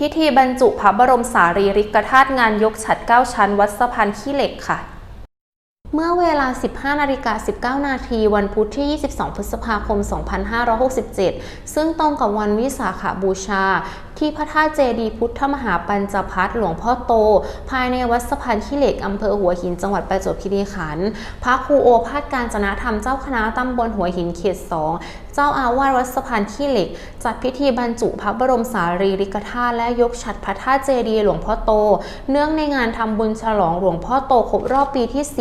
พิธีบรรจุพระบรมสารีริกธาตุงานยกฉัด 9 ชั้น วัดสะพานขี้เหล็กค่ะ เมื่อเวลา 15นาฬิกา19 นาที วันพุธที่ 22 พฤษภาคม 2567 ซึ่งตรงกับวันวิสาขบูชาที่พระธาตุเจดีพุทธมหาปัญจพัฒน์หลวงพ่อโต ภายในวัดสะพานขี้เหล็กอำเภอหัวหินจังหวัดประจวบคีรีขันธ์พระครูโอภาสการจนะธรรมเจ้าคณะตำบลหัวหินเขต2เจ้าอาวาสวัดสะพานขี้เหล็ก จัดพิธีบรรจุพระบรมสารีริกธาตุและยกฉัดพระธาตุเจดีย์หลวงพ่อโต เนื่องในงานทำบุญฉลองหลวงพ่อโตครบรอบปีที่ 10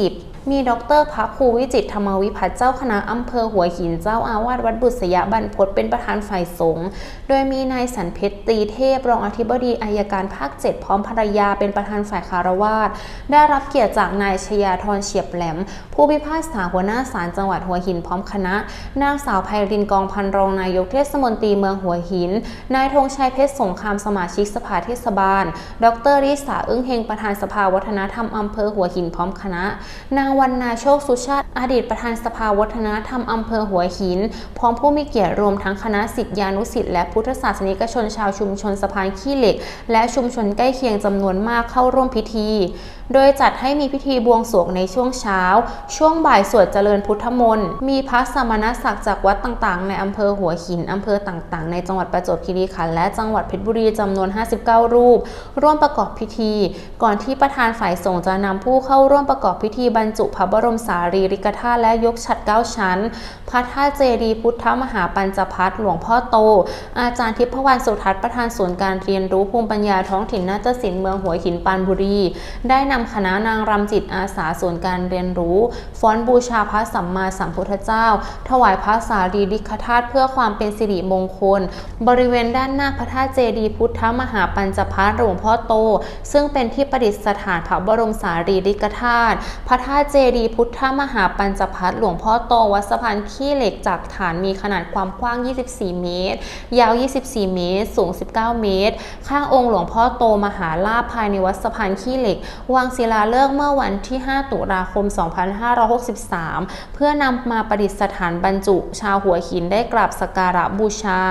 มีดรพระครูวิจิตธรรมวิพัฒน์เจ้าคณะอำเภอหัวหินเจ้าอาวาสวัดบุษยบรรพตเป็นประธานฝ่ายสงฆ์ โดยมีนายสันเพชรตีเทพ รองอธิบดีอายการภาค 7 พร้อมภรรยาเป็นประธานฝ่ายคารวาสได้รับเกียรติจากนายชยาธรเฉียบแหลม ผู้พิพากษาหัวหน้าศาลจังหวัดหัวหินพร้อมคณะ นางสาวไพรินกองพันรองนายกเทศมนตรีเมืองหัวหิน นายธงชัยเพชรสงครามสมาชิกสภาเทศบาล ดรริษาอึ้งเฮงประธานสภาวัฒนธรรมอำเภอหัวหินพร้อมคณะ นางวรรณาโชคสุชาติ อดีตประธานสภาวัฒนธรรมอำเภอหัวหิน พร้อมผู้มีเกียรติรวมทั้งคณะศิษยานุศิษย์และพุทธศาสนิกชนชาวชุมชนสะพานขี้เหล็ก และชุมชนใกล้เคียงจำนวนมากเข้าร่วมพิธีโดยจัดให้มีพิธีบวงสรวงในช่วงเช้า ช่วงบ่ายสวดเจริญพุทธมนต์ มีพระสมณศักดิ์จากวัดต่างๆ ในอำเภอหัวหินอำเภอต่างๆ ในจังหวัดประจวบคีรีขันธ์และจังหวัดเพชรบุรีจำนวน 59 รูป ร่วมประกอบพิธี ก่อนที่ประธานฝ่ายสงฆ์จะนำผู้เข้าร่วมประกอบพิธีบรรจุพระบรมสารีริกธาตุและยกฉัด9ชั้น พระธาตุเจดีย์พุทธมหาปัญจพัฒน์หลวงพ่อโต อาจารย์ทิพวรรณสุทัศน์ประธานศูนย์การเรียนรู้ภูมิปัญญาท้องถิ่นนาฏศิลป์เมืองหัวหินปานบุรี ได้นนำคณะนางรำจิตอาสาศูนการเรียนรู้ ฟ้อนบูชาพระสัมมาสัมพุทธเจ้า ถวายพระสารีริกธาตุเพื่อความเป็นสิริมงคล บริเวณด้านหน้าพระธาตุเจดีย์พุทธมหาปัญจพัฒน์หลวงพ่อโต ซึ่งเป็นที่ประดิษฐานพระบรมสารีริกธาตุพระธาตุเจดีย์พุทธมหาปัญจพัฒน์หลวงพ่อโตวัดสะพานขี้เหล็กจากฐานมีขนาดความกว้าง 24 เมตร ยาว 24 เมตร สูง 19 เมตร ข้างองค์หลวงพ่อโตมหาลาภภายในวัดสะพานขี้เหล็กวางศิลาฤกษ์เมื่อวันที่ 5 ตุลาคม 2563 เพื่อนำมาประดิษฐานบรรจุชาวหัวหินได้กราบสักการะบูชา